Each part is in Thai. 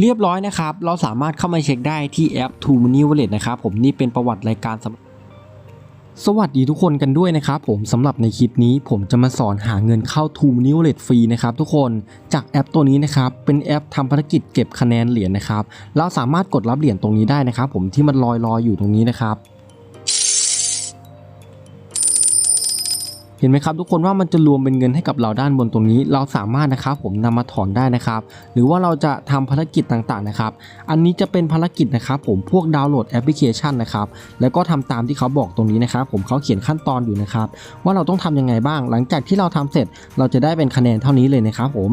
เรียบร้อยนะครับ เราสามารถเข้ามาเช็คได้ที่แอป t o Money Wallet นะครับผมนี่เป็นประวัติรายการสสวัสดีทุกคนกันด้วยนะครับผมสำหรับในคลิปนี้ผมจะมาสอนหาเงินเข้า t o Money Wallet ฟรีนะครับทุกคนจากแอปตัวนี้นะครับเป็นแอปทำภารกิจเก็บคะแนนเหรียญนะครับเราสามารถกดรับเหรียญตรงนี้ได้นะครับผมที่มันลอยลอยๆอยู่ตรงนี้นะครับ เห็นไหมครับทุกคนว่ามันจะรวมเป็นเงินให้กับเราด้านบนตรงนี้ เราสามารถนะครับผมนำมาถอนได้นะครับ หรือว่าเราจะทำภารกิจต่างๆนะครับ อันนี้จะเป็นภารกิจนะครับผมพวกดาวน์โหลดแอปพลิเคชันนะครับ แล้วก็ทำตามที่เขาบอกตรงนี้นะครับ ผมเขาเขียนขั้นตอนอยู่นะครับ ว่าเราต้องทำยังไงบ้าง หลังจากที่เราทำเสร็จเราจะได้เป็นคะแนนเท่านี้เลยนะครับผม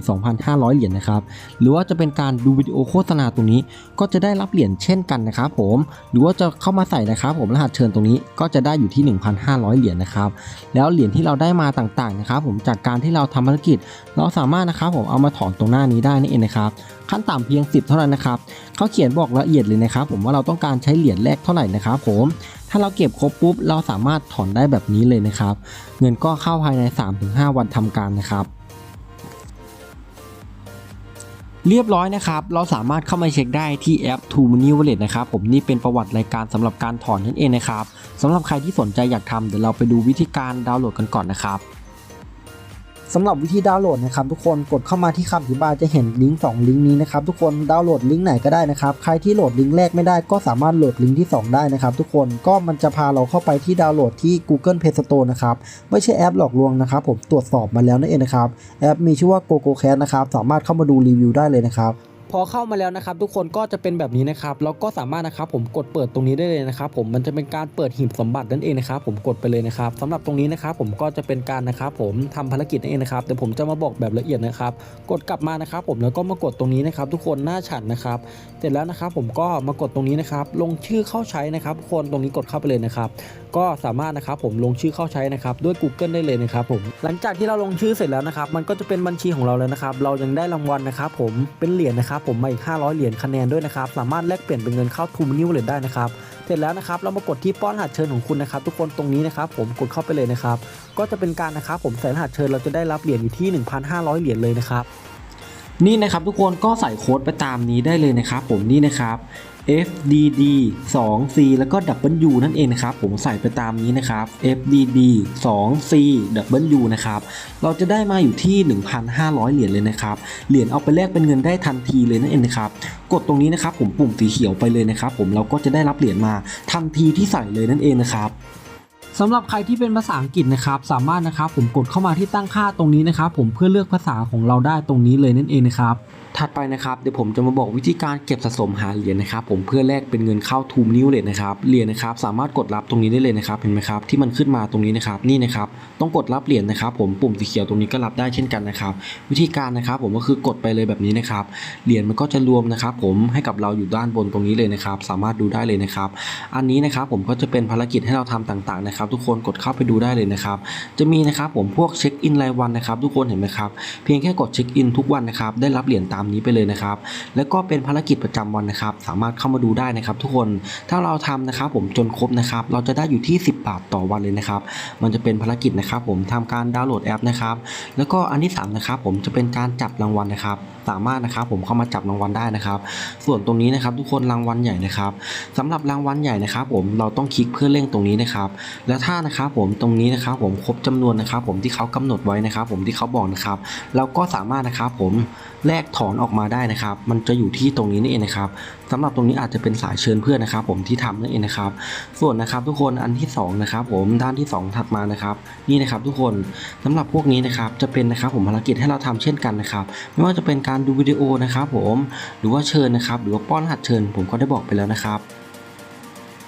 52,500 เหรียญนะครับ หรือว่าจะเป็นการดูวิดีโอโฆษณาตรงนี้ ก็จะได้รับเหรียญเช่นกันนะครับผม หรือว่าจะเข้ามาใส่นะครับผมรหัสเชิญตรงนี้ก็จะได้อยู่ที่ 1,500 เหรียญนะครับ แล้วเหรียญที่เราได้มาต่างๆนะครับผมจากการที่เราทำภารกิจ เราสามารถนะครับผมเอามาถอนตรงหน้านี้ได้นี่เองนะครับขั้นต่ำเพียง 10 เท่านั้นนะครับเขาเขียนบอกละเอียดเลยนะครับผมว่าเราต้องการใช้เหรียญแรกเท่าไหร่นะครับผมถ้าเราเก็บครบปุ๊บเราสามารถถอนได้แบบนี้เลยนะครับ เงินก็เข้าภายใน 3-5 วันทำการนะครับ เรียบร้อยนะครับ เราสามารถเข้ามาเช็คได้ที่แอป t o Money Wallet นะครับผมนี่เป็นประวัติรายการสำหรับการถอนนั่นเองนะครับสำหรับใครที่สนใจอยากทำเดี๋ยวเราไปดูวิธีการดาวน์โหลดกันก่อนนะครับ สำหรับวิธีดาวน์โหลดนะครับทุกคนกดเข้ามาที่คำอธิบายจะเห็นลิงก์2ลิงก์นี้นะครับทุกคนดาวน์โหลดลิงก์ไหนก็ได้นะครับใครที่โหลดลิงก์แรกไม่ได้ก็สามารถโหลดลิงก์ที่ 2 ได้นะครับทุกคนก็มันจะพาเราเข้าไปที่ดาวน์โหลดที่ Google Play Store นะครับไม่ใช่แอปหลอกลวงนะครับผมตรวจสอบมาแล้วนั่นเองนะครับแอปมีชื่อว่า GoGoCast นะครับสามารถเข้ามาดูรีวิวได้เลยนะครับ พอเข้ามาแล้วนะครับ ทุกคนก็จะเป็นแบบนี้นะครับแล้วก็สามารถนะครับผมกดเปิดตรงนี้ได้เลยนะครับ ผมมันจะเป็นการเปิดหีบสมบัตินั่นเองนะครับ ผมกดไปเลยนะครับสำหรับตรงนี้นะครับ ผมก็จะเป็นการนะครับ ผมทำภารกิจนั่นเองนะครับเดี๋ยวผมจะมาบอกแบบละเอียดนะครับ กดกลับมานะครับ ผมแล้วก็มากดตรงนี้นะครับ ทุกคนหน้าฉันนะครับ เสร็จแล้วนะครับ ผมก็มากดตรงนี้นะครับ ลงชื่อเข้าใช้นะครับทุกคนตรงนี้กดเข้าไปเลยนะครับ ก็สามารถนะครับผมลงชื่อเข้าใช้นะครับด้วย Google ได้เลยนะครับผมหลังจากที่เราลงชื่อเสร็จแล้วนะครับ มันก็จะเป็นบัญชีของเราแล้วนะครับ เรายังได้รางวัลนะครับ ผมเป็นเหรียญนะครับผมมาอีก 500 เหรียญคะแนนด้วยนะครับ สามารถแลกเปลี่ยนเป็นเงินเข้าทูมินิวเลยได้นะครับ เสร็จแล้วนะครับ เรามากดที่ป้อนรหัสเชิญของคุณนะครับ ทุกคนตรงนี้นะครับ ผมกดเข้าไปเลยนะครับ ก็จะเป็นการนะครับ ผมใส่รหัสเชิญเราจะได้รับเหรียญอยู่ที่ 1,500 เหรียญเลยนะครับนี่นะครับทุกคนก็ใส่โค้ดไปตามนี้ได้เลยนะครับผมนี่นะครับ FDD 2 C แล้วก็ W นั่นเองนะครับ ผมใส่ไปตามนี้นะครับ FDD 2 C W นะครับ เราจะได้มาอยู่ที่ 1,500 เหรียญเลยนะครับ เหรียญเอาไปแลกเป็นเงินได้ทันทีเลยนั่นเองนะครับ กดตรงนี้นะครับ ผมปุ่มสีเขียวไปเลยนะครับ ผมเราก็จะได้รับเหรียญมาทันทีที่ใส่เลยนั่นเองนะครับสำหรับใครที่เป็นภาษาอังกฤษนะครับสามารถนะครับผมกดเข้ามาที่ตั้งค่าตรงนี้นะครับ ผมเพื่อเลือกภาษาของเราได้ตรงนี้เลยนั่นเองนะครับ ถัดไปนะครับเดี๋ยวผมจะมาบอกวิธีการเก็บสะสมหาเหรียญนะครับผมเพื่อแลกเป็นเงินเข้าทูมนิ้วเลยนะครับเหรียญนะครับสามารถกดรับตรงนี้ได้เลยนะครับเห็นไหมครับที่มันขึ้นมาตรงนี้นะครับนี่นะครับต้องกดรับเหรียญนะครับ ผมปุ่มสีเขียวตรงนี้ก็รับได้เช่นกันนะครับ วิธีการนะครับผมก็คือกดไปเลยแบบนี้นะครับเหรียญมันก็จะรวมนะครับ ผมให้กับเราอยู่ด้านบนตรงนี้เลยนะครับ สามารถดูได้เลยนะครับ อันนี้นะครับผมก็จะเป็นภารกิจให้เราทำต่างๆนะครับ ทุกคนกดเข้าไปดูได้เลยนะครับ จะมีนะครับผมพวกเช็คอินรายวันนะครับ ทุกคนเห็นไหมครับเพียงแค่กดเช็คอินทุกวันนะครับได้รับเหรียญตามนี้ไปเลยนะครับ แล้วก็เป็นภารกิจประจำวันนะครับ สามารถเข้ามาดูได้นะครับ ทุกคนถ้าเราทำนะครับ ผมจนครบนะครับ เราจะได้อยู่ที่ 10 บาทต่อวันเลยนะครับ มันจะเป็นภารกิจนะครับ ผมทำการดาวน์โหลดแอปนะครับ แล้วก็อันที่สามนะครับผมจะเป็นการจับรางวัลนะครับ สามารถนะครับผมเข้ามาจับรางวัลได้นะครับ ส่วนตรงนี้นะครับทุกคนรางวัลใหญ่นะครับสำหรับรางวัลใหญ่นะครับ ผมเราต้องคลิกเพื่อเร่งตรงนี้นะครับ แล้วถ้านะครับผมตรงนี้นะครับผมครบจำนวนนะครับ ผมที่เขากำหนดไว้นะครับ ผมที่เขาบอกนะครับ เราก็สามารถนะครับผมแลกถอนออกมาได้นะครับ มันจะอยู่ที่ตรงนี้นี่เองนะครับสำหรับตรงนี้อาจจะเป็นสายเชิญเพื่อนนะครับ ผมที่ทำนั่นเองนะครับ ส่วนนะครับทุกคนอันที่สองนะครับผมด้านที่สองถัดมานะครับ นี่นะครับทุกคนสำหรับพวกนี้นะครับจะเป็นนะครับผมภารกิจให้เราทำเช่นกันนะครับ ไม่ว่าจะเป็นการการดูวิดีโอนะครับผมหรือว่าเชิญนะครับ หรือว่าป้อนรหัสเชิญผมก็ได้บอกไปแล้วนะครับ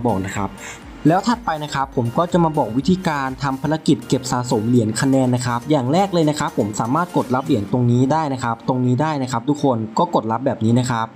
มาบอกนะครับแล้วถัดไปนะครับผมก็จะมาบอกวิธีการทำภารกิจเก็บสะสมเหรียญคะแนนนะครับอย่างแรกเลยนะครับ ผมสามารถกดรับเหรียญตรงนี้ได้นะครับ ตรงนี้ได้นะครับ ทุกคนก็กดรับแบบนี้นะครับ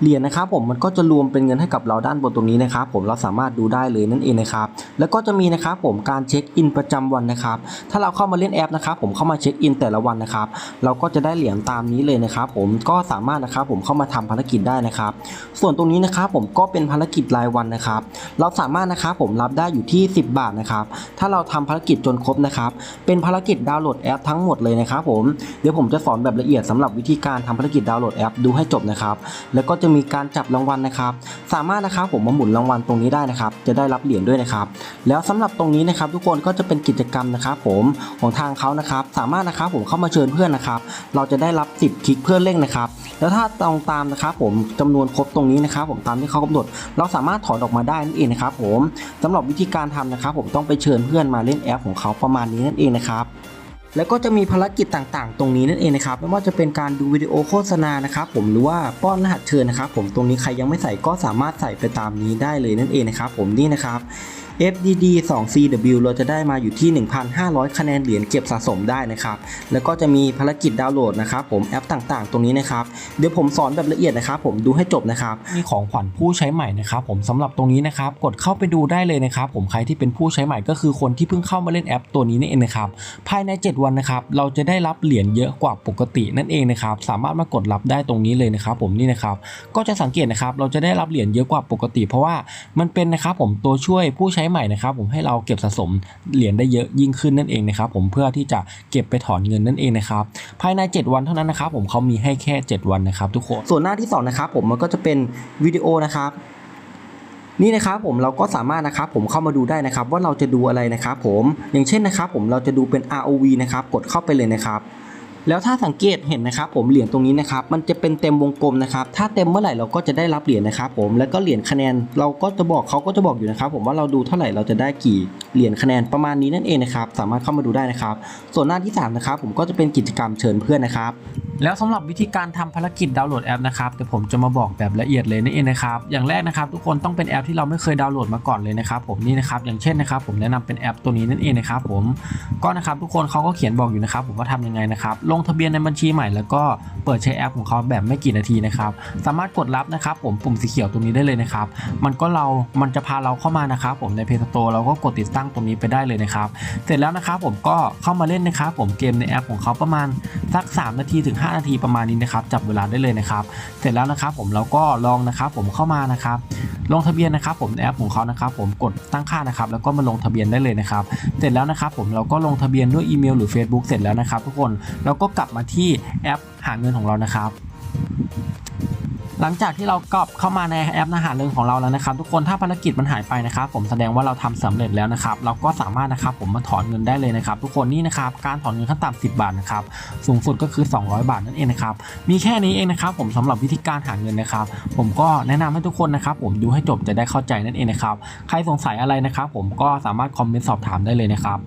เหรียญนะครับผมมันก็จะรวมเป็นเงินให้กับเราด้านบนตรงนี้นะครับผมเราสามารถดูได้เลยนั่นเองนะครับแล้วก็จะมีนะครับผมการเช็คอินประจำวันนะครับถ้าเราเข้ามาเล่นแอปนะครับผมเข้ามาเช็คอินแต่ละวันนะครับเราก็จะได้เหรียญตามนี้เลยนะครับผมก็สามารถนะครับผมเข้ามาทำภารกิจได้นะครับ ส่วนตรงนี้นะครับผมก็เป็นภารกิจรายวันนะครับ เราสามารถนะครับผมรับได้อยู่ที่ 10 บาทนะครับถ้าเราทำภารกิจจนครบนะครับเป็นภารกิจดาวน์โหลดแอปทั้งหมดเลยนะครับผมเดี๋ยวผมจะสอนแบบละเอียดสำหรับวิธีการทำภารกิจดาวน์โหลดแอปดูให้จบนะครับแล้วก็จะมีการจับรางวัลนะครับ สามารถนะครับผมมาหมุนรางวัลตรงนี้ได้นะครับ จะได้รับเหรียญด้วยนะครับ แล้วสำหรับตรงนี้นะครับ ทุกคนก็จะเป็นกิจกรรมนะครับผมของทางเขานะครับ สามารถนะครับผมเข้ามาเชิญเพื่อนนะครับ เราจะได้รับ 10 คลิกเพื่อนเร่งนะครับ แล้วถ้าตรงตามนะครับผมจำนวนครบตรงนี้นะครับ ผมตามที่เขากำหนด เราสามารถถอนออกมาได้นั่นเองนะครับ ผมสำหรับวิธีการทำนะครับ ผมต้องไปเชิญเพื่อนมาเล่นแอปของเขาประมาณนี้นั่นเองนะครับ แล้วก็จะมีภารกิจต่างๆ ตรงนี้นั่นเองนะครับไม่ว่าจะเป็นการดูวิดีโอโฆษณานะครับผมหรือว่าป้อนรหัสเชิญนะครับผมตรงนี้ใครยังไม่ใส่ก็สามารถใส่ไปตามนี้ได้เลยนั่นเองนะครับผมนี่นะครับ FDD 2 CW เราจะได้มาอยู่ที่ 1,500 คะแนนเหรียญเก็บสะสมได้นะครับ แล้วก็จะมีภารกิจดาวน์โหลดนะครับผมแอปต่างๆ ตรงนี้นะครับ เดี๋ยวผมสอนแบบละเอียดนะครับ ผมดูให้จบนะครับมีของขวัญผู้ใช้ใหม่นะครับ ผมสำหรับตรงนี้นะครับ กดเข้าไปดูได้เลยนะครับ ผมใครที่เป็นผู้ใช้ใหม่ก็คือคนที่เพิ่งเข้ามาเล่นแอปตัวนี้นี่เองนะครับ ภายใน 7 วันนะครับ เราจะได้รับเหรียญเยอะกว่าปกตินั่นเองนะครับ สามารถมากดรับได้ตรงนี้เลยนะครับผมนี่นะครับ ก็จะสังเกตนะครับ เราจะได้รับเหรียญเยอะกว่าปกติ เพราะว่ามันเป็นนะครับผมตัวช่วยผู้ใช้ใหม่นะครับผมให้เราเก็บสะสมเหรียญได้เยอะยิ่งขึ้นนั่นเองนะครับผมเพื่อที่จะเก็บไปถอนเงินนั่นเองนะครับภายใน 7 วันเท่านั้นนะครับผมเขามีให้แค่ 7 วันนะครับทุกคนส่วนหน้าที่สองนะครับผมมันก็จะเป็นวิดีโอนะครับนี่นะครับผมเราก็สามารถนะครับผมเข้ามาดูได้นะครับว่าเราจะดูอะไรนะครับผมอย่างเช่นนะครับผมเราจะดูเป็น ROV นะครับกดเข้าไปเลยนะครับ แล้วถ้าสังเกตเห็นนะครับผมเหรียญตรงนี้นะครับมันจะเป็นเต็มวงกลมนะครับถ้าเต็มเมื่อไหร่เราก็จะได้รับเหรียญนะครับผมแล้วก็เหรียญคะแนนเราก็จะบอกเขาก็จะบอกอยู่นะครับผมว่าเราดูเท่าไหร่เราจะได้กี่เหรียญคะแนนประมาณนี้นั่นเองนะครับสามารถเข้ามาดูได้นะครับ ส่วนหน้าที่สามนะครับผมก็จะเป็นกิจกรรมเชิญเพื่อนนะครับแล้วสำหรับวิธีการทำภารกิจดาวน์โหลดแอปนะครับเดี๋ยวผมจะมาบอกแบบละเอียดเลยนั่นเองนะครับอย่างแรกนะครับทุกคนต้องเป็นแอปที่เราไม่เคยดาวน์โหลดมาก่อนเลยนะครับผมนี่นะครับอย่างเช่นนะครับผมแนะนำเป็นแอปตัวนี้นั่นเองนะครับผมก็นะครับทุกคนเขาก็เขียนบอกอยู่นะครับผมว่าทำยังไงนะครับลงทะเบียนในบัญชีใหม่ แล้วก็เปิดใช้แอปของเขาแบบไม่กี่นาทีนะครับ สามารถกดรับนะครับผมปุ่มสีเขียวตรงนี้ได้เลยนะครับ มันก็เรา มันจะพาเราเข้ามานะครับผมในเพจโตเราก็กดติดตั้งตรงนี้ไปได้เลยนะครับ เสร็จแล้วนะครับผมก็เข้ามาเล่นนะครับผมเกมในแอปของเขาประมาณสัก 3 นาทีถึง 5 นาทีประมาณนี้นะครับจับเวลาได้เลยนะครับ เสร็จแล้วนะครับผมเราก็ลองนะครับผมเข้ามานะครับลงทะเบียนนะครับผมในแอปของเขานะครับผมกดตั้งค่านะครับแล้วก็มาลงทะเบียนได้เลยนะครับ เสร็จแล้วนะครับผมเราก็ลงทะเบียนด้วยอีเมลหรือ Facebook เสร็จแล้วนะครับทุกคนเราก็ก็กลับมาที่แอปหาเงินของเรานะครับ หลังจากที่เรากลับเข้ามาในแอปอาหาเรื่องของเราแล้วนะครับ ทุกคนถ้าภารกิจมันหายไปนะครับ ผมแสดงว่าเราทำสำเร็จแล้วนะครับ เราก็สามารถนะครับผมมาถอนเงินได้เลยนะครับ ทุกคนนี่นะครับการถอนเงินขั้นต่ำ10 บาทนะครับสูงสุดก็คือ 200 บาทนั่นเองนะครับมีแค่นี้เองนะครับ ผมสำหรับวิธีการหาเงินนะครับ ผมก็แนะนำให้ทุกคนนะครับผมดูให้จบจะได้เข้าใจนั่นเองนะครับใครสงสัยอะไรนะครับ ผมก็สามารถคอมเมนต์สอบถามได้เลยนะครับ